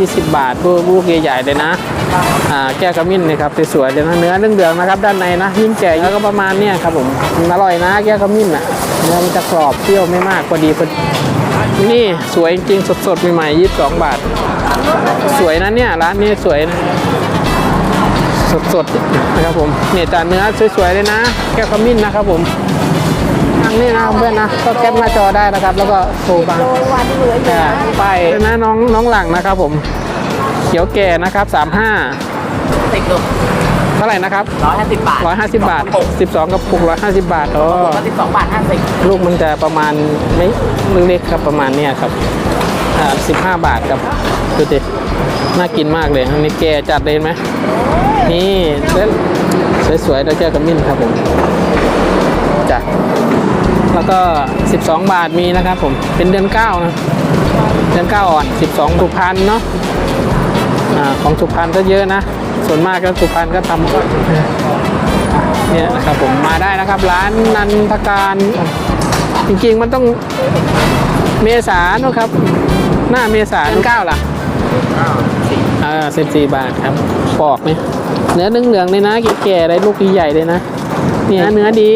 20 บาทลูกลูกใหญ่ๆเลยนะอ่าแก้วขมิ้นนะครับสวยๆเลยนะเนื้อเรื่องเดืองนะครับด้านในนะยิ่งแก่แล้วก็ประมาณเนี้ยครับผมอร่อยนะ แก้วขมิ้นอะเนื้อมันจะกรอบเปรี้ยวไม่มากพอดีพอดีนี่สวยจริงสดๆใหม่ๆ22 บาท สวยนะเนี่ยร้านนี้สวยนะสดๆนะครับผมเนี่ยจานเนื้อสวยๆเลยนะ แก้วขมิ้นนะครับผมางนี้นะครับเพื่อนนะก็แคปหน้าจอได้นะครับ แล้วก็โทรมาโลวันเหลืออยู่อ่านะไปนะน้องน้องหลังนะครับผม เขียวแก่นะครับสามห้าติดลูกเท่าไหร่นะครับร้อยห้าสิบบาทร้อยห้าสิบบาทสิบสองกระปุกร้อยห้าสิบบาทอ๋อก็สิบสองบาทห้าสิบลูกมันจะประมาณไม่เล็กๆครับประมาณเนี้ยครับอ่าสิบห้าบาทครับดูดิน่ากินมากเลยอันนี้แกจัดเลยไหมนี่สวยๆแล้วแก้วขมิ้นครับผม จ้ะแล้วก็ 12 บาทมีนะครับผมเป็นเดือนเก้านะเดือนเก้าอ่อน 12สุพรรณเนาะอ่าของสุพรรณก็เยอะนะ ส่วนมากก็สุพรรณก็ทำเนี่ยนะครับผมมาได้นะครับร้านนันทการจริงๆมันต้องเมษาเนอะครับ หน้าเมษาเดือนเก้าล่ะอ่าสิบสี่บาทครับปอกเนี่ยเนื้อเหลืองๆเลยนะแก่ๆอะไรลูกใหญ่ๆเลยนะ เนี่ยเนื้อดี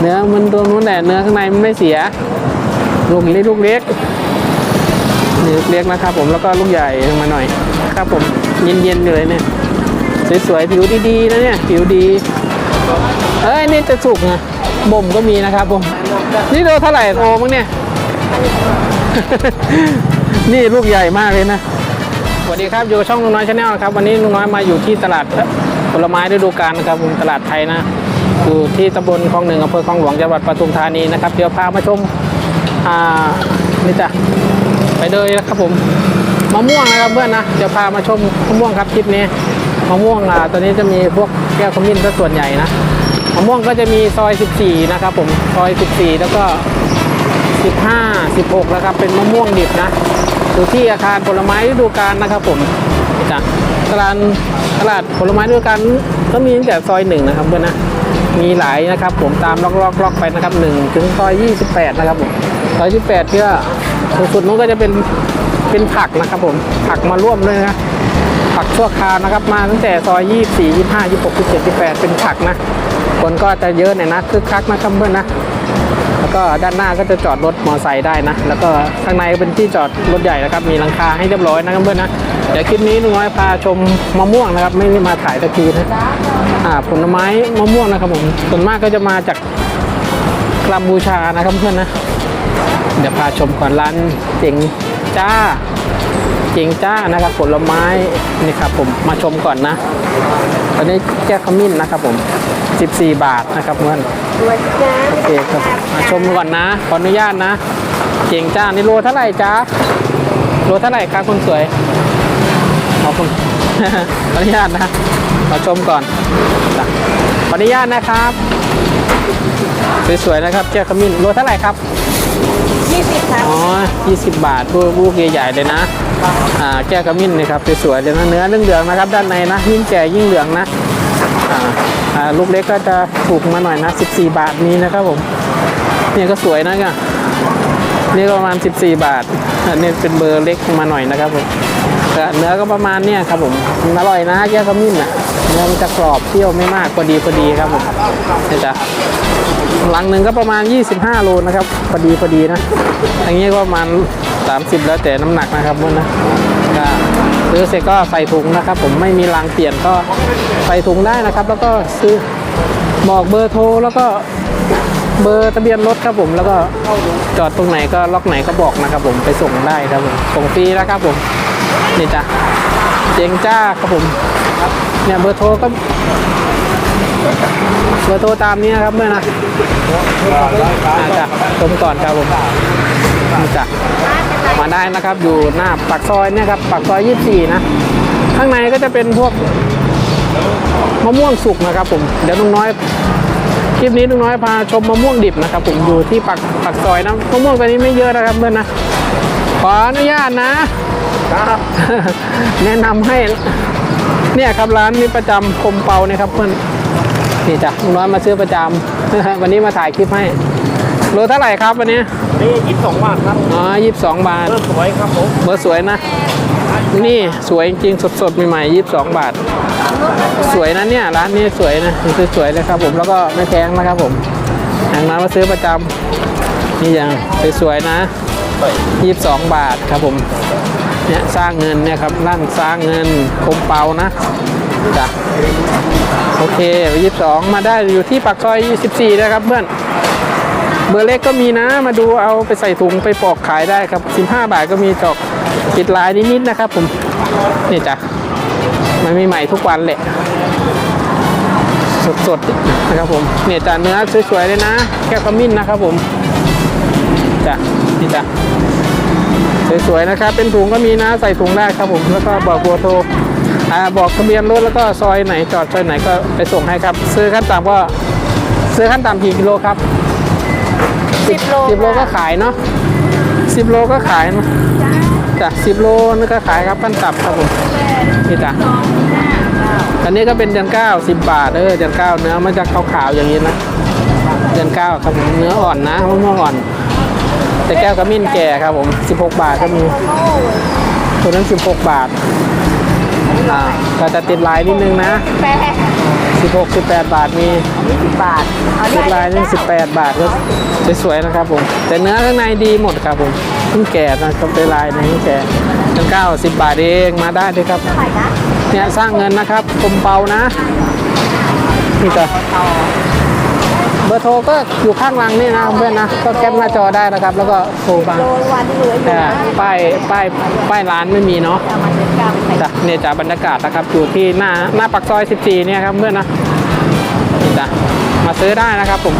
เนื้อมันตัวนู้นแหละเนื้อข้างในมันไม่เสีย ลูกเล็กลูกเล็กนี่ลูกเล็กนะครับ ผมแล้วก็ลูกใหญ่ลงมาหน่อย ครับผมเย็นๆเลยเนี่ยสวยๆผิวดีๆนะเนี่ยผิวดีเอ้ยนี่จะสุกไงบ่มก็มีนะครับผมนี่โลเท่าไหร่โอมั้งเนี่ย นี่ลูกใหญ่มากเลยนะสวัสดีครับอยู่กับช่องลุงน้อยชาแนลนะครับวันนี้ลุงน้อยมาอยู่ที่ตลาดผลไม้ฤดูกาลนะครับผมตลาดไทยนะ อยู่ที่ตำบลคลองหนึ่งอำเภอคลองหลวงจังหวัดปทุมธานีนะครับ เดี๋ยวพามาชมอ่านี่จ้ะไปเลยนะครับผมมะม่วงนะครับเพื่อนนะเดี๋ยวพามาชมมะม่วงครับคลิปนี้มะม่วงอ่าตอนนี้จะมีพวกแก้วขมิ้นซะส่วนใหญ่นะมะม่วงก็จะมีซอย 14 นะครับผมซอย 14 แล้วก็ 15 16แล้วครับเป็นมะม่วงดิบนะอยู่ที่อาคารผลไม้ฤดูกาลนะครับผมนี่จ้ะตลาดตลาดผลไม้ฤดูกาลก็มีตั้งแต่ซอยหนึ่งนะครับเพื่อนนะ มีหลายนะครับ ผมตามล็อกล็อกล็อกไปนะครับหนึ่งถึงซอย28นะครับผมซอย28เพื่อสุดๆนู้นก็จะเป็นเป็นผักนะครับ ผมผักมาร่วมด้วยนะผักชั่วคราวนะครับ มาตั้งแต่ซอย24 25 26 27 28เจ็ดยี่แปดเป็นผักนะคนก็จะเยอะหน่อยนะคึกคักนะครับเพื่อนนะแล้วก็ด้านหน้าก็จะจอดรถมอเตอร์ไซค์ได้นะ แล้วก็ข้างในเป็นที่จอดรถใหญ่นะครับ มีหลังคาให้เรียบร้อยนะครับเพื่อนนะ เดี๋ยวคลิปนี้ลุงน้อยพาชมมะม่วงนะครับ ไม่ได้มาถ่ายตะกี้นะ ผลไม้มะม่วงนะครับผมส่วนมากก็จะมาจากกัมบูชานะครับเพื่อนนะ เดี๋ยวพาชมก่อนร้านเจ๋งจ้า เจ๋งจ้านะครับ ผลไม้นี่ครับผมมาชมก่อนนะตอนนี้แก้วขมิ้นนะครับผม 14 บาทนะครับเพื่อนโอเคครับมาชมก่อนนะขออนุญาตนะ เจ๋งจ้านี่โลเท่าไหร่จ้าโลเท่าไหร่ครับคุณสวยขอบคุณขออนุญาตนะ มาชมก่อนจ้ะขออนุญาตนะครับ สวยๆนะครับแก้วขมิ้นโลเท่าไหร่ครับยี่สิบครับอ๋อ20 บาทลูกลูกใหญ่ๆเลยนะอ่าแก้วขมิ้นนะครับสวยๆเลยนะเนื้อเรื่องเหลืองๆนะครับ ด้านในนะยิ่งแก่ยิ่งเหลืองนะอ่าอ่าลูกเล็กก็จะถูกมาหน่อยนะ 14 บาทนี้นะครับผมเนี่ยก็สวยนะเนี่ยนี่ก็ประมาณ 14 บาท อันนี้เป็นเบอร์เล็กมาหน่อยนะครับผมแต่เนื้อก็ประมาณเนี่ยครับผมมันอร่อยนะแก้วขมิ้นอะ เนื้อมันจะกรอบเปรี้ยวไม่มากพอดีพอดีครับผมนี่จ้ะหลังหนึ่งก็ประมาณ 25 โลนะครับพอดีพอดีนะอย่างนี้ก็ประมาณ 30 แล้วแต่น้ำหนักนะครับมันนะก็ซื้อเสร็จก็ใส่ถุงนะครับ ผมไม่มีรางเปลี่ยนก็ใส่ถุงได้นะครับ แล้วก็ซื้อบอกเบอร์โทรแล้วก็เบอร์ทะเบียนรถครับผมแล้วก็จอดตรงไหนก็ล็อกไหนก็บอกนะครับ ผมไปส่งได้ครับผมส่งฟรีนะครับผมนี่จ้ะเจงจ้าครับผม เนี่ยเบอร์โทรก็เบอร์โทรตามนี้นะครับเมื่อนะอาจ้ะชมก่อนครับผมนี่จ้ะมาได้นะครับอยู่หน้าปากซอยเนี่ยครับปากซอย 24 นะ ข้างในก็จะเป็นพวกมะม่วงสุกนะครับผมเดี๋ยวลุงน้อยคลิปนี้ลุงน้อยพาชมมะม่วงดิบนะครับ ผมอยู่ที่ปากปากซอยนะมะม่วงตัวนี้ไม่เยอะนะครับเพื่อนนะขออนุญาตนะแนะนำให้ เนี่ยครับร้านนี้ประจำคมเปาเนี่ยครับเพื่อนนี่จ้ะลุงน้อยมาซื้อประจำวันนี้มาถ่ายคลิปให้โลเท่าไหร่ครับวันนี้นี่ยี่สิบสองบาทครับอ๋อยี่สิบสองบาทเริ่มสวยครับผมเบอร์สวยนะ นี่สวยจริงๆสดๆใหม่ๆยี่สิบสองบาท สวยนะเนี่ยร้านนี้สวยนะคือสวยเลยครับผมแล้วก็ไม่แพงนะครับผมอย่างนั้นมาซื้อประจำนี่อย่างสวยๆนะยี่สิบสองบาทครับผม เนี่ยสร้างเงินเนี่ยครับร้านสร้างเงินคมเปานะจ้ะโอเคยี่สิบสองมาได้อยู่ที่ปากซอยยี่สิบสี่นะครับเพื่อนเบอร์เล็กก็มีนะมาดูเอาไปใส่ถุงไปปอกขายได้ครับ15บห้าบาทก็มีจอกติดลายนิดๆนะครับผมนี่จ้ะมันมีใหม่ทุกวันแหละสดๆนะครับผมเนี่ยจ้ะเนื้อสวยๆเลยนะแก้วขมิ้นนะครับผมจ้ะนี่จ้ะ สวยๆนะครับ เป็นถุงก็มีนะใส่ถุงได้ครับผมแล้วก็บอกเบัวโทรอ่าบอกทะเบียนรถแล้วก็ซอยไหนจอดซอยไหนก็ไปส่งให้ครับ ซื้อขั้นต่ำก็ซื้อขั้นต่ำกี่กิโลครับสิบโลสิบโลก็ขายเนาะสิบโลก็ขายเนอะจ้ะสิบโลนี่ก็ขายครับขั้นต่ำครับผมนี่จ้ะอันนี้ก็เป็นเดือนเก้าสิบบาทเออเดือนเก้าเนื้อมันจะขาวๆอย่างนี้นะเดือนเก้าครับผมเนื้ออ่อนนะมะม่วงอ่อน แต่แก้วกระมิ้นแก่ครับผมสิบหกบาทก็มี ตัวนั้นสิบหกบาทอ่าก็จะติดลายนิดนึงนะแปดสิบหกสิบแปดบาทมียี่สิบบาทเอาชุดลายนี่สิบแปดบาทก็สวยๆนะครับผม แต่เนื้อข้างในดีหมดครับผมเพิ่งแก่นะครับเป็นลายในเพิ่งแก่ตั้งเก้าสิบบาทเองมาได้เลยครับเท่าไหร่นะเนี่ยสร้างเงินนะครับคมเปานะนี่จ้ะ เบอร์โทรก็อยู่ข้างหลังนี่นะเพื่อนนะก็แคปหน้าจอได้นะครับ แล้วก็โทรมาโลละวันที่เหลืออยู่แต่นะป้ายป้ายป้ายร้านไม่มีเนาะเอามาเจ็ดเก้าใส่จ้ะเนี่ยจ้ะบรรยากาศนะครับอยู่ที่หน้าหน้าปากซอย 14 เนี่ยครับเพื่อนนะนี่จ้ะมาซื้อได้นะครับผม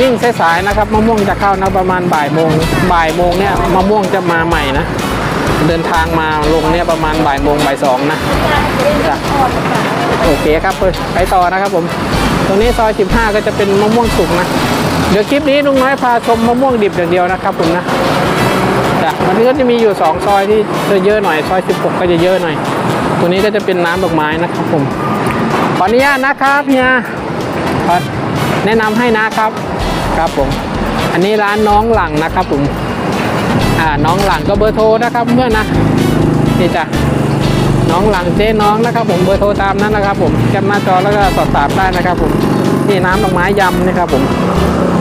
ยิ่งสายๆนะครับมะม่วงจะเข้านะประมาณบ่ายโมงบ่ายโมงเนี่ยมะม่วงจะมาใหม่นะเดินทางมาลงเนี่ยประมาณบ่ายโมงบ่ายสองนะจ้ะ โอเคครับไปต่อนะครับผม ตรงนี้ซอย 15 ก็จะเป็นมะม่วงสุกนะ เดี๋ยวคลิปนี้ลุงน้อยพาชมมะม่วงดิบอย่างเดียวนะครับผมนะจ้ะมันก็จะมีอยู่ 2 ซอยที่จะเยอะหน่อย ซอย 16 ก็จะเยอะหน่อย ตัวนี้ก็จะเป็นน้ำดอกไม้นะครับผม ขออนุญาตนะครับเฮียแนะนำให้นะครับ ครับผม อันนี้ร้านน้องหลังนะครับผม อ่า น้องหลังก็เบอร์โทรนะครับเพื่อนนะ นี่จ้ะ น้องหลังเจ๊น้องนะครับ ผมเบอร์โทรตามนั้นนะครับ ผมแคปหน้าจอแล้วก็สอบถามได้นะครับ ผมนี่น้ำดอกไม้ยำนะครับ ผม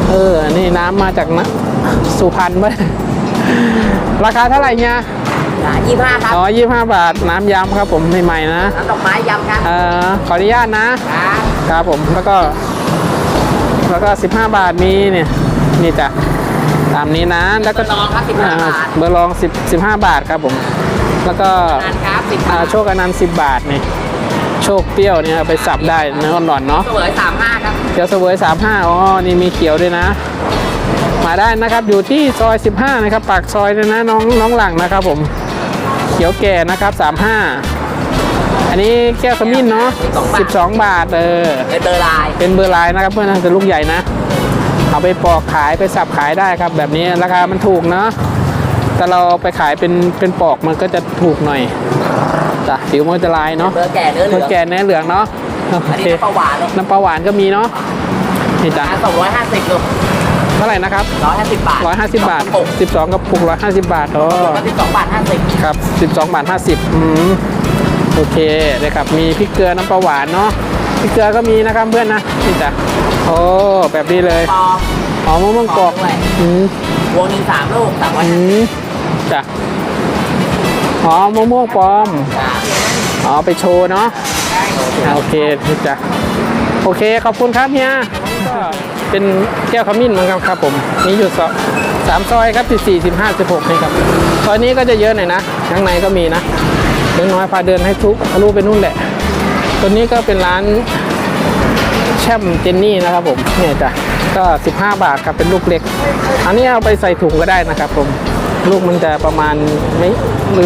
เออ นี่น้ำมาจากนะสุพรรณเว้ยราคาเท่าไหร่เนี่ยยี่ห้าครับ อ๋อยี่ห้าบาท น้ำยำครับผมใหม่ๆนะน้ำดอกไม้ยำครับเอ่อขออนุญาตนะครับครับผม แล้วก็ แล้วก็สิบห้าบาทมีเนี่ย นี่จ้ะ ตามนี้นะ แล้วก็เบอร์รองครับ15อ่บาท เบอร์รองสิบสิบห้าบาทครับผม แล้วก็งานครับสิบอ่าบาทโชคอนันต์สิบบาทนี่โชคเปรี้ยวเนี่ยเอาไปสับได้เนื้ออ่อนๆเนาะ เสวยสามห้าครับ เขียวเสวย35อ๋อ นี่มีเขียวด้วยนะ มาได้นะครับอยู่ที่ซอย 15 นะครับ ปากซอยเลยนะน้องน้องหลังนะครับผม เขียวแก่นะครับ 35 อันนี้แก้วขมิ้นเนาะ12บาทเออเป็นเบอร์ไลน์เป็นเบอร์ไลน์นะครับเพื่อนนะแต่ลูกใหญ่นะ เอาไปปอกขายไปสับขายได้ครับ แบบนี้ราคามันถูกเนาะ แต่เราไปขายเป็นเป็นปอกมันก็จะถูกหน่อยจ้ะผิวมันก็จะลายเนาะเบอร์แก่เนื้อเหลืเมื่อองแก่เนื้อเหลืองเนาะโออันเคนี้น้ำปลาหวานเลยน้ำปลาหวานก็มีเนาะนี่จ้ะงานสองร้อยห้าสิบลูกเท่าไหร่นะครับร้อยห้าสิบบาท150 บาทหก12กระปุก150 บาทอ๋อก็สิบสองบาทห้าสิบครับ12บาท50อืมโอเคเลยครับมีพริกเกลือน้ำปลาหวานเนาะพริกเกลือก็มีนะครับเพื่อนนะนี่จ้ะโอ้แบบนี้เลยปอมหอมมะม่วงกรอบด้วย อืม วงหนึ่งสามลูกสามร้อยอืห้าสิบม จ้ะหอมะม่วงปลอม อ๋อ ไปโชว์เนาะโอเคจ้ะโอเค ขอบคุณครับเฮียก็เป็นแก้วขมิ้นเหมือนกันครับผมมีอยู่สสามซอยครับสิบสี่สิบห้าสิบหกนี่ครับซอยนี้ก็จะเยอะหน่อยนะ ข้างในก็มีนะเล็กน้อยพาเดินให้ทุกทะลุไปนู่นแหละ ตัวนี้ก็เป็นร้านแช่มเจนนี่นะครับผมเนี่ยจ้ะก็ 15 บาทครับเป็นลูกเล็ก อันนี้เอาไปใส่ถุงก็ได้นะครับผม ลูกมันจะประมาณไม่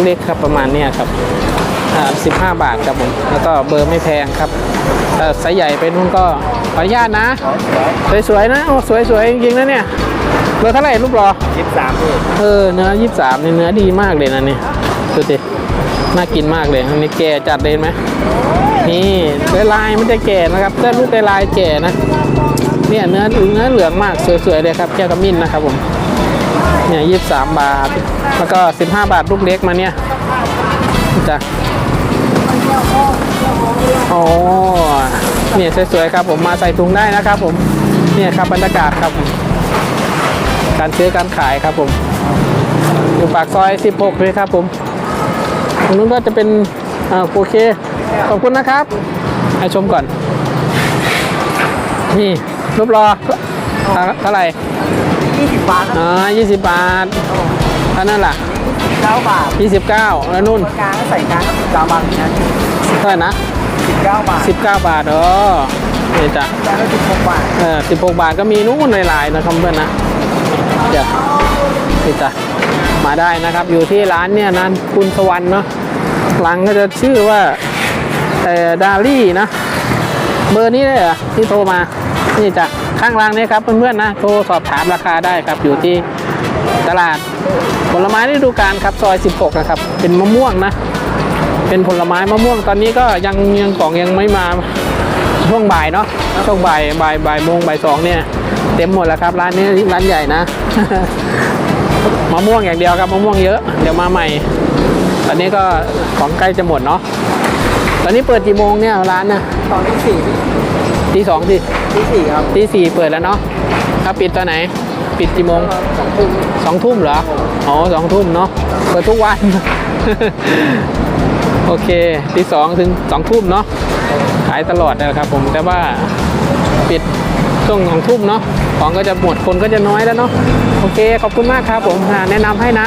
เล็กๆครับประมาณเนี้ยครับอ่า15บาทครับผม แล้วก็เบอร์ไม่แพงครับเอ่อไซส์ใหญ่ไปนู่นก็ขออนุญาตนะ สวยๆนะโอ้สวยๆจริงๆนะเนี่ยเบอร์เท่าไหร่ลูกรอยี่สิบสามพี่เออเนื้อ23นี่เนื้อดีมากเลยนะเนี่ยดูสิน่ากินมากเลยอันนี้แก่จัดเลยไหมนี่ลายลายมันจะแก่นะครับถ้าลูกลายลายแก่นะเนี่ยเนื้อเนื้อเหลืองมากสวยๆเลยครับแก้วกระมิ้นนะครับผม เนี่ยยี่สามบาท แล้วก็สิบห้าบาทลูกเล็กมาเนี่ยจ้ะโอ้เนี่ยสวยๆครับผมมาใส่ถุงได้นะครับผมเนี่ยครับบรรยากาศครับผมการซื้อการขายครับผม อยู่ปากซอย 16 เลยครับผมตรงนู้นก็จะเป็นอ่าโอเค ขอบคุณนะครับ ให้ชมก่อน นี่รูปรอเท่าเท่าไหร่ ยี่สิบบาทอ๋อยี่สิบบาทอันนั้นล่ะเก้าบาทยี่สิบเก้าแล้วนู่น กลางก็ใส่กลางก็สิบเก้าบาทเหมือนกันเท่าไหร่นะสิบเก้าบาทสิบเก้าบาทเออนี่จ้ะกลางก็สิบหกบาทเออสิบหกบาทก็มีนู่นหลายๆนะครับเพื่อนนะเดี๋ยวนี่จ้ะมาได้นะครับ อยู่ที่ร้านเนี่ยนั้นคุณสวรรค์เนาะหลังก็จะชื่อว่าเอ่อดาลี่นะ เบอร์นี้เลยเหรอที่โทรมา นี่จ้ะ ข้างล่างนี้ครับเพื่อนๆนะโทรสอบถามราคาได้ครับอยู่ที่ตลาดผลไม้ฤดูกาลครับซอย 16 นะครับ เป็นมะม่วงนะ เป็นผลไม้มะม่วงตอนนี้ก็ยังยังกล่องยังไม่มาช่วงบ่ายเนาะช่วงบ่ายบ่ายบ่ายโมงบ่ายสองเนี่ยเต็มหมดแล้วครับร้านนี้ร้านใหญ่นะมะม่วงอย่างเดียวครับมะม่วงเยอะเดี๋ยวมาใหม่ ตอนนี้ก็ของใกล้จะหมดเนาะตอนนี้เปิดกี่โมงเนี่ยร้านนะตอนที่สี่ ตีสองสิที่สี่ครับตีสี่เปิดแล้วเนาะถ้าปิดตอนไหน ปิดกี่โมงสองทุ่มสองทุ่มเหรออ๋อสองทุ่มเนาะเปิดทุกวัน โอเคตีสองถึงสองทุ่มเนาะขายตลอดนะครับผมแต่ว่าปิดช่วงของทุ่มเนาะของก็จะหมดคนก็จะน้อยแล้วเนาะโอเคขอบคุณมากครับผมอ่าแนะนำให้นะ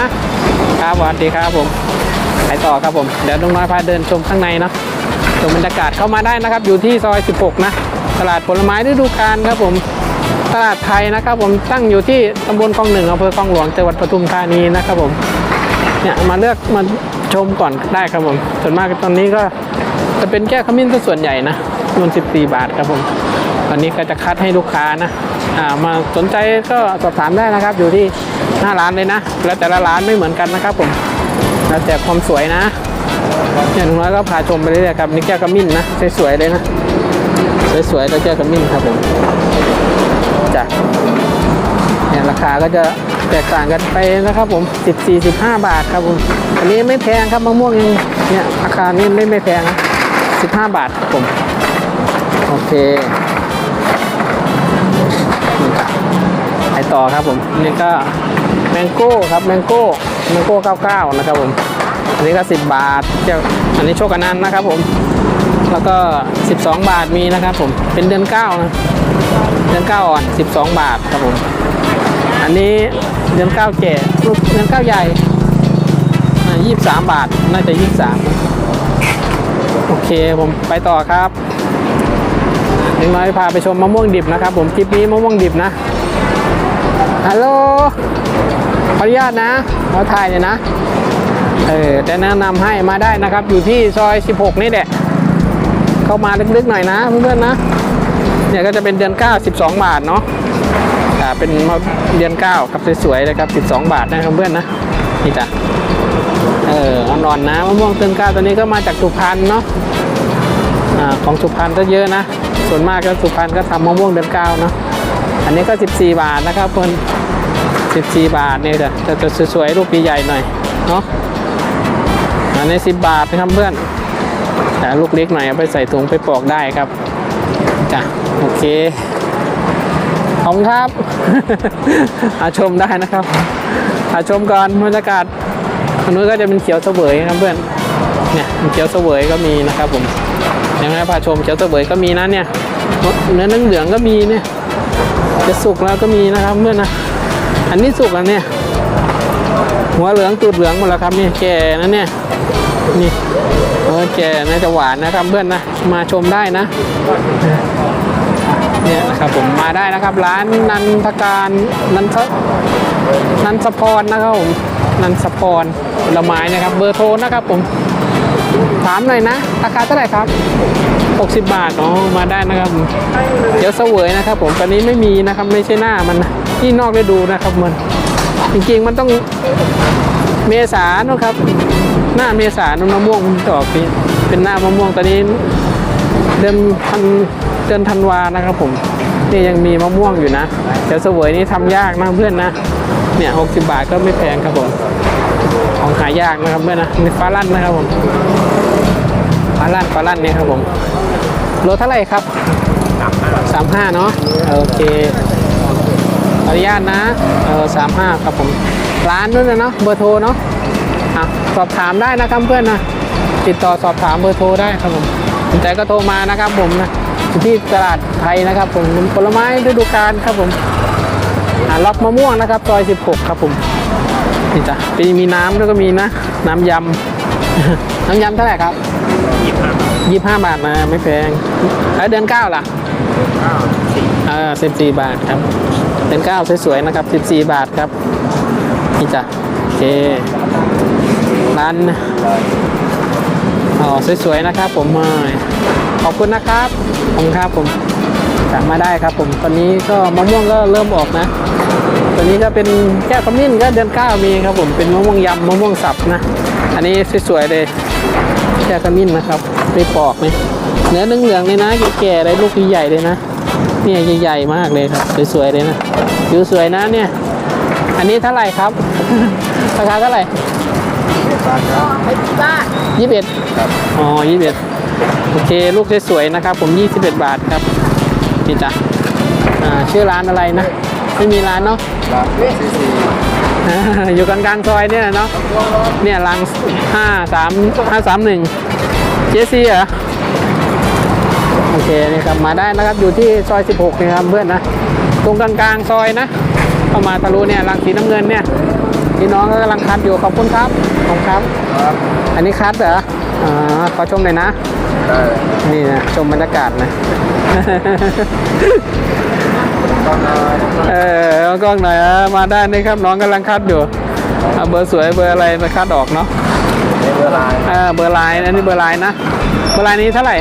ครับสวัสดีครับผมไปต่อครับผมเดี๋ยวลุงน้อยพาเดินชมข้างในเนาะชมบรรยากาศเข้ามาได้นะครับ อยู่ที่ซอย 16 นะ ตลาดผลไม้ฤดูกาลครับผมตลาดไทยนะครับ ผมตั้งอยู่ที่ตำบลคลองหนึ่งอำเภอคลองหลวงจังหวัดปทุมธานีนะครับผมเนี่ยมาเลือกมาชมก่อนได้ครับผมส่วนมากตอนนี้ก็จะเป็นแก้วขมิ้นซะส่วนใหญ่นะมัน14 บาทครับผมตอนนี้ก็จะคัดให้ลูกค้านะอ่ามาสนใจก็สอบถามได้นะครับ อยู่ที่หน้าร้านเลยนะ แล้วแต่ละร้านไม่เหมือนกันนะครับผมแล้วแต่ความสวยนะเนี่ยลุงน้อยก็พาชมไปเรื่อยๆครับนี่แก้วขมิ้นนะสวยๆเลยนะ สวยๆแล้วแก้วขมิ้นครับผมจ้ะเนี่ยราคาก็จะแตกต่างกันไปนะครับผม 14 15 บาทครับผม อันนี้ไม่แพงครับมะม่วงยังเนี่ยราคานี้ไม่ไม่แพงนะ15 บาทครับผม โอเคไปต่อครับผม นี่ก็แมงโก้ครับแมงโก้แมงโก้ 99 นะครับผม อันนี้ก็ 10 บาทเจ้าอันนี้โชคอนันต์นะครับผม แล้วก็ 12 บาทมีนะครับผม เป็นเดือน9นะเดือน9อ่อน 12 บาทครับผม อันนี้เดือน9แก่ลูกเดือน9ใหญ่อ่า23 บาท น่าจะ 23 โอเคผมไปต่อครับเล็กน้อยพาไปชมมะม่วงดิบนะครับ ผมคลิปนี้มะม่วงดิบนะ ฮัลโหล ขออนุญาตนะขอถ่ายเลยนะ เออแต่แนะนำให้มาได้นะครับ อยู่ที่ซอย 16 นี่แหละ เข้ามาลึกๆหน่อยนะเพื่อนๆนะ เนี่ยก็จะเป็นเดือน 9 12 บาทเนาะอ่าเป็นมเดือน9ครับสวยๆเลยครับ 12 บาทนะครับเพื่อนนะนี่จ้ะเอออ่อนๆนะมะม่วงเดือน9ตัวนี้ก็มาจากสุพรรณเนาะอ่าของสุพรรณก็เยอะนะ ส่วนมากก็สุพรรณก็ทำมะม่วงเดือน9เนาะอันนี้ก็ 14 บาทนะครับเพื่อน14 บาทเนี่ยจะจะจะสวยๆรูปใหญ่ๆหน่อยเนาะ อันนี้10บาทนะครับเพื่อนแต่ลูกเล็กหน่อยเอาไปใส่ถุงไปปอกได้ครับจ้ะโอเคขอบคุณครับอาชมได้นะครับอาชมก่อนบรรยากาศตรงนู้นก็จะเป็นเขียวเสวยครับเพื่อนเนี่ยเขียวเสวยก็มีนะครับผมยังไงพาชมเขียวเสวยก็มีนะเนี่ยเนื้อเหลืองๆก็มีเนี่ยจะสุกแล้วก็มีนะครับเพื่อนนะอันนี้สุกแล้วเนี่ยหัวเหลืองตูดเหลืองหมดแล้วครับนี่แก่นะเนี่ย นี่เออแกน่าจะหวานนะครับเพื่อนนะมาชมได้นะเนี่ยนะครับผมมาได้นะครับ ร้านนันทการนันทนันสพรนะครับผมนันสพรผลไม้นะครับ เบอร์โทรนะครับผมถามหน่อยนะ ราคาเท่าไหร่ครับ 60 บาทอ๋อมาได้นะครับผมเดี๋ยวเสวยนะครับ ผมตอนนี้ไม่มีนะครับไม่ใช่หน้ามันนะที่นอกได้ดูนะครับมันจริงๆมันต้องเมษาเนอะครับ หน้าเมษานุ่นมะม่วงมันจะออกปีเป็นหน้ามะม่วงตอนนี้เดือนธันเดือนธันวานะครับผมนี่ยังมีมะม่วงอยู่นะแต่เสวยนี่ทำยากนะเพื่อนนะเนี่ยหกสิบาทก็ไม่แพงครับผมของหายากนะครับเพื่อนนะนี่ฟ้าลั่นนะครับผมฟ้าลั่นฟ้าลั่นเนี่ยครับผมโลเท่าไหร่ครับสามห้าเนาะโอเคอนุญาตนะเออสามห้าครับผมร้านนู้นนะเนาะเบอร์โทรเนาะ อะสอบถามได้นะครับเพื่อนนะติดต่อสอบถามเบอร์โทรได้ครับผมสนใจก็โทรมานะครับผมนะอยู่ที่ตลาดไทยนะครับ ผมผลไม้ฤดูกาลครับผมอ่าล็อกมะม่วงนะครับซอย 16 ครับผมนี่จ้ะปีมีน้ำแล้วก็มีนะ น้ำยำน้ำยำเท่าไหร่ครับยี่ห้าบาทนะไม่แพงแล้วเดือนเก้าล่ะอ่าสิบสี่บาทครับ เดือนเก้าสวยๆนะครับสิบสี่บาทครับนี่จ้ะโอเค ร้านอ๋อสวยๆนะครับผมอ่าขอบคุณนะครับขอบคุณครับผมสั่งมาได้ครับ ผมตอนนี้ก็มะม่วงก็เริ่มออกนะตอนนี้ก็เป็นแก้วขมิ้นก็เดือนเก้ามีครับผมเป็นมะม่วงยำมะม่วงสับนะอันนี้สวยๆเลยแก้วขมิ้นนะครับได้ปอกไหมเนื้อเหลืองๆเลยนะแก่ๆเลยลูกใหญ่ๆเลยนะเนี่ยใหญ่ๆมากเลยครับสวยๆเลยนะดูสวยนะเนี่ย อันนี้เท่าไหร่ครับ ราคาเท่าไหร่ ไม่กี่บาทยี่สิบเอ็ดอ๋อยี่สิบเอ็ดโอเค ลูกสวยๆนะครับ ผมยี่สิบเอ็ดบาทครับนี่จ้ะอ่าชื่อร้านอะไรนะ ไม่มีร้านเนาะร้านซีซีอ่าอยู่กลางกลางๆซอยเนี่ยเนาะเนี่ยรังห้าสามห้าสามหนึ่งเจซีเหรอโอเคนี่ครับมาได้นะครับอยู่ที่ซอย 16นี่ครับเพื่อนนะตรงกลางกลางๆซอยนะเข้ามาทะลุเนี่ยรังสีน้ำเงินเนี่ยพี่น้องก็กำลังคัดอยู่ขอบคุณครับ ขอบคุณครับ ครับอันนี้คัดเหรออ่าขอชมหน่อยนะ ได้นี่นะชมบรรยากาศนะ ตอนนั้นเออเอากล้องหน่อยอะมาได้นี่ครับน้องกำลังคัดอยู่เอาเบอร์สวยเบอร์อะไรนะคัดออกเนาะในเวลาเออเบอร์ลายอันนี้เบอร์ลายนะ เบอร์ลายนี้เท่าไหร่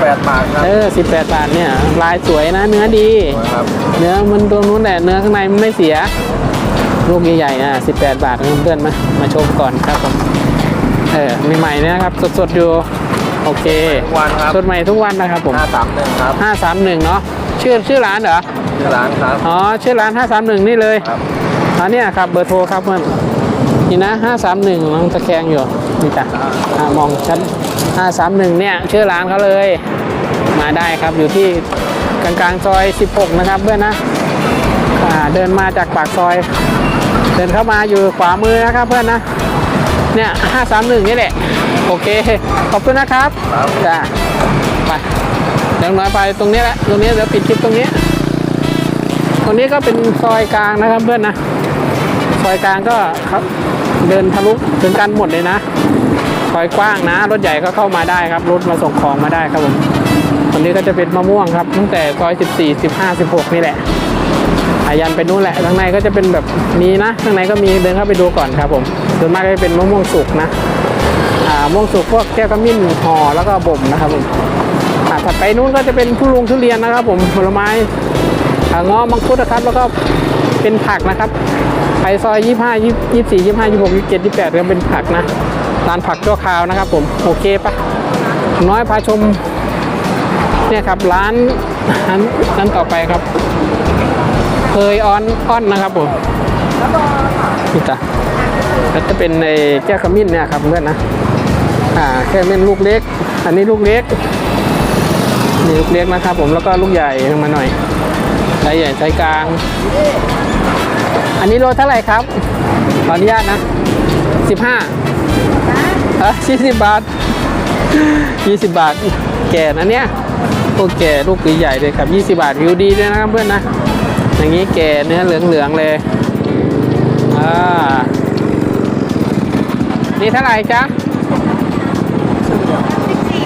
แปดบาทครับเออสิบแปดบาทเนี่ยลายสวยนะ เนื้อดี ครับเนื้อมันตรงนู้นแหละเนื้อข้างในมันไม่เสีย ลูกใหญ่ๆอะสิบแปดบาทเพื่อนๆมามาชมก่อนครับผมเออมีใหม่ๆนะครับสดๆอยู่โอเคทุกวันครับสดใหม่ทุกวันนะครับผมห้าสามหนึ่งครับห้าสามหนึ่งเนาะชื่อชื่อร้านเหรอที่ร้านครับอ๋อชื่อร้านห้าสามหนึ่งนี่เลยครับอันเนี้ยครับเบอร์โทรครับเพื่อนนี่นะห้าสามหนึ่งน้องตะแคงอยู่นี่จ้ะอ่ามองชัดห้าสามหนึ่งเนี่ยชื่อร้านเขาเลย มาได้ครับอยู่ที่กลางกลางๆซอย 16 นะครับเพื่อนนะอ่าเดินมาจากปากซอย เดินเข้ามาอยู่ขวามือนะครับเพื่อนนะ เนี่ยห้าสามหนึ่งนี่แหละ โอเค ขอบคุณนะครับจ้าไปเดี๋ยวน้อยไปตรงนี้แหละ ตรงนี้เดี๋ยวปิดคลิปตรงนี้ ตรงนี้ก็เป็นซอยกลางนะครับเพื่อนนะ ซอยกลางก็ครับเดินทะลุถึงกันหมดเลยนะซอยกว้างนะ รถใหญ่ก็เข้ามาได้ครับรถมาส่งของมาได้ครับผมตรงนี้ก็จะเป็นมะม่วงครับ ตั้งแต่ซอย 14 15 16 นี่แหละ อายันไปนู่นแหละข้างในก็จะเป็นแบบนี้นะข้างในก็มีเดินเข้าไปดูก่อนครับผมส่วนมากจะเป็นมะม่วงสุกนะอ่ามะม่วงสุกพวกแก้วขมิ้นห่อแล้วก็บ่มนะครับผมอ่าถัดไปนู้นก็จะเป็นผู้ลุงทุเรียนนะครับผมผลไม้อ่าเงาะมังคุดนะครับ แล้วก็เป็นผักนะครับไปซอยยี่ห้ายี่สี่ยี่ห้ายี่หกยี่เจ็ดยี่แปดก็เป็นผักนะร้านผักชั่วคราวนะครับ ผมโอเคปะน้อยพาชมเนี่ยครับร้านร้านร้านต่อไปครับ เคยออนออนนะครับผมนี่จ้ะแล้วจะเป็นในแก้วขมิ้นเนี่ยครับเพื่อนนะอ่าแก้วขมิ้นลูกเล็ก อันนี้ลูกเล็กนี่ลูกเล็กนะครับ ผมแล้วก็ลูกใหญ่ลงมาหน่อยไซส์ใหญ่ไซส์กลาง อันนี้โลเท่าไหร่ครับขออนุญาตนะสิบห้าเออสี่สิบบาทยี่สิบบาท แก่นะเนี่ยพวกแก่ลูกใหญ่เลยครับยี่สิบาทวิวดีด้วยนะครับเพื่อนนะ อย่างนี้แก่เนื้อเหลืองๆเลย อ่า นี่เท่าไหร่จ๊ะ14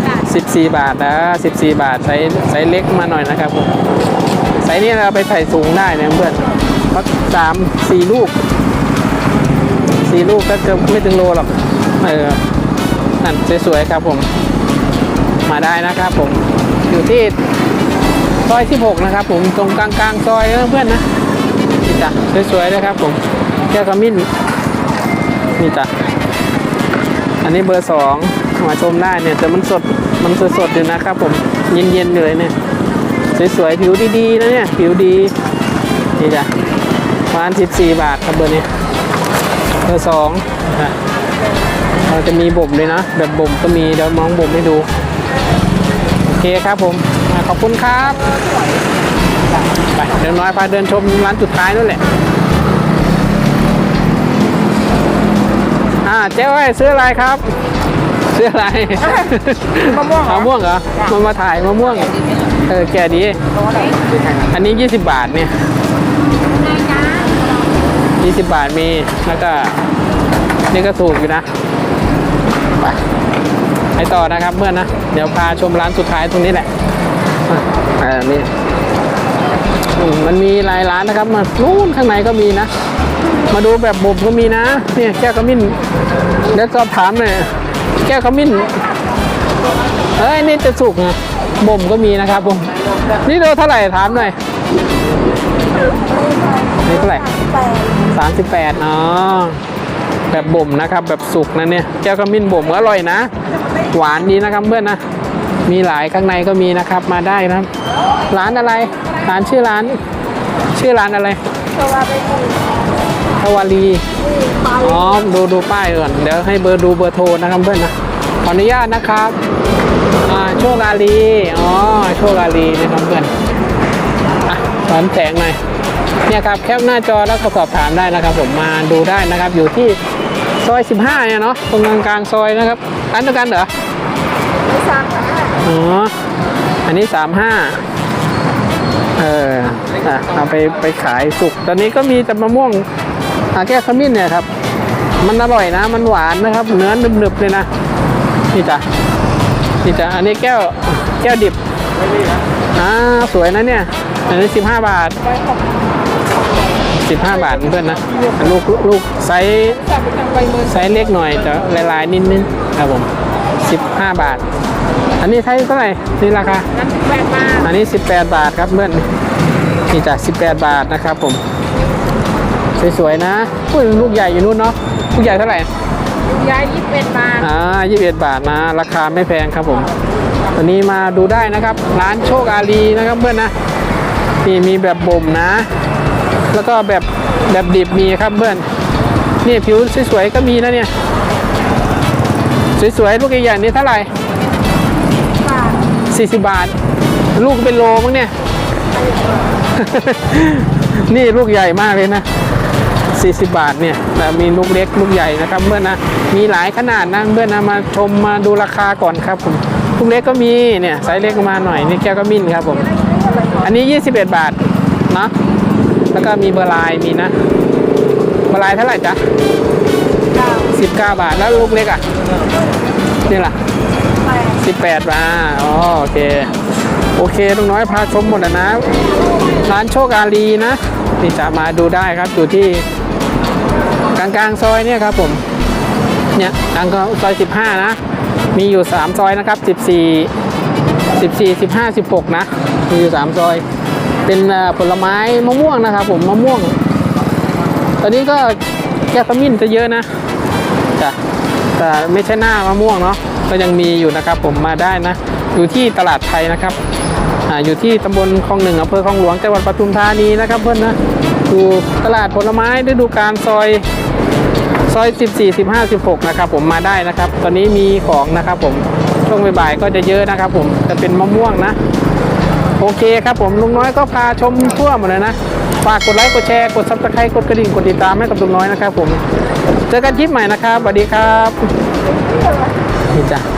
บาท14บาทนะ14บาทไซส์ไซส์เล็กมาหน่อยนะครับผมไซส์นี้เราไปใส่สูงได้นะเพื่อนสักสามสี่ลูกสี่ลูกก็เกือบไม่ถึงโลหรอก เออนั่นสวยๆครับผม มาได้นะครับผม อยู่ที่ ซอย 16 นะครับผมตรงกลางๆซอยเพื่อนนะนี่จ้ะสวยๆเลยครับผมแก้วขมิ้นนี่จ้ะอันนี้เบอร์สองมาชมได้เนี่ยแต่มันสดมันสดๆอยู่นะครับผมเย็นๆเลยเนี่ยสวยๆผิวดีๆนะเนี่ยผิวดีนี่จ้ะประมาณ14 บาทครับเบอร์นี้เบอร์สองเราจะมีบ่มเลยนะ แบบบ่มก็มีเดี๋ยวมองบ่มให้ดู เคครับผมอะขอบคุณครับไปเดี๋ยวน้อยพาเดินชมร้านสุดท้ายนั่นแหละอ่าเจ๊อ้อยซื้ออะไรครับซื้ออะไรมะม่วงเหรอมะม่วงเหรอมามาถ่ายมะม่วงเออแก่ดี อันนี้ 20 บาทเนี่ย20 บาทมีแล้วก็นี่ก็ถูกอยู่นะไป ไปต่อนะครับเพื่อนนะ เดี๋ยวพาชมร้านสุดท้ายตรงนี้แหละอะอ่านี่มันมีหลายร้านนะครับมานู่นข้างในก็มีนะ มาดูแบบบ่มก็มีนะเนี่ยแก้วขมิ้นเดี๋ยวสอบถามหน่อยแก้วขมิ้นเอ้ยนี่จะสุกไงบ่มก็มีนะครับผมนี่โลเท่าไหร่ถามหน่อยนี่เท่าไหร่สามสิบแปดอ๋อแบบบ่มนะครับ แบบสุกนะเนี่ยแก้วขมิ้นบ่มก็อร่อยนะ หวานดีนะครับเพื่อนนะ มีหลายข้างในก็มีนะครับมาได้นะครับ ร้านอะไร ร้านชื่อร้าน ชื่อร้านอะไรเพราะว่าไปปลูกทวารีอ๋อดูดูป้ายก่อน เดี๋ยวให้เบอร์ดูเบอร์โทรนะครับเพื่อนนะ ขออนุญาตนะครับอ่าโชคอาลีอ๋อโชคอาลีนะครับเพื่อนอะสอนแสงหน่อยเนี่ยครับแคปหน้าจอแล้วก็สอบถามได้นะครับ ผมมาดูได้นะครับอยู่ที่ ซอย 15 เนี่ยเนาะตรงกลางกลางๆซอยนะครับร้านเดียวกันเหรอไม่ทราบนะอ๋ออันนี้สามห้าเอออะเอาไปไปขายสุก ตอนนี้ก็มีแต่มะม่วงอาแก้วขมิ้นเนี่ยครับ มันอร่อยนะ มันหวานนะครับ เนื้อหนึบๆเลยนะ นี่จ้ะ นี่จ้ะ อันนี้แก้วแก้วดิบอ่าสวยนะเนี่ย อันนี้สิบห้าบาท สิบห้าบาทเพื่อนนะลูกลูกไซส์จับไปทางใบมือไซส์เล็กหน่อยแต่ลายๆนิดนึงครับผมสิบห้าบาท อันนี้ไซส์เท่าไหร่นี่ราคานั้นแปดมาอันนี้ 18 บาทครับเพื่อนนี่จ้ะ18 บาทนะครับผมสวยๆนะอุ้ยลูกใหญ่อยู่นู่นเนาะลูกใหญ่เท่าไหร่ย้ายยี่สิบเอ็ดมาอ่า21บาทนะ ราคาไม่แพงครับผมตัวนี้มาดูได้นะครับ ร้านโชคอาลีนะครับเพื่อนนะ นี่มีแบบบ่มนะ แล้วก็แบบแบบดิบมีครับเพื่อนนี่ผิวสวยๆก็มีนะเนี่ย สวยๆลูกใหญ่ๆนี่เท่าไหร่บาท40บาท ลูกเป็นโลมั้งเนี่ย นี่ลูกใหญ่มากเลยนะ40บาทเนี่ยแต่มีลูกเล็กลูกใหญ่นะครับเพื่อนนะมีหลายขนาดนะเพื่อนนะมาชมมาดูราคาก่อนครับผมลูกเล็กก็มีเนี่ยไซส์เล็กมาหน่อยนี่แก้วก็มินครับผมอันนี้ 21 บาทเนาะแล้ว ก็มีเบอร์ลายมีนะ เบอร์ลายเท่าไหร่จ๊ะเก้า19บาทแล้วลูกเล็กอะ นี่ล่ะแปดสิบแปดมาอ๋อโอเค โอเคลุงน้อยพาชมหมดแล้วนะ ร้านโชคอาลีนะนี่จะมาดูได้ครับอยู่ที่กลางกลางๆซอยเนี่ยครับผม เนี่ยกลางซอยสิบห้านะ มีอยู่สามซอยนะครับสิบสี่สิบสี่สิบห้าสิบหกนะ มีอยู่สามซอย เป็นผลไม้มะม่วงนะครับ ผมมะม่วง ตอนนี้ก็แก้วขมิ้นจะเยอะนะจ้ะแต่ไม่ใช่หน้ามะม่วงเนาะก็ยังมีอยู่นะครับผมมาได้นะ อยู่ที่ตลาดไทยนะครับอ่าอยู่ที่ตำบลคลองหนึ่งอำเภอคลองหลวงจังหวัดปทุมธานีนะครับ เพื่อนนะอยู่ตลาดผลไม้ฤดูกาลซอยซอย14 15 16นะครับผมมาได้นะครับ ตอนนี้มีของนะครับผมช่วงบ่ายๆก็จะเยอะนะครับ ผมจะเป็นมะม่วงนะ โอเคครับผมลุงน้อยก็พาชมทั่วหมดเลยนะฝากกดไลค์กดแชร์กดซับสไครต์กดกระดิ่งกดติดตามให้กับลุงน้อยนะครับผม เจอกันคลิปใหม่นะครับสวัสดีครับนี่จ้ะ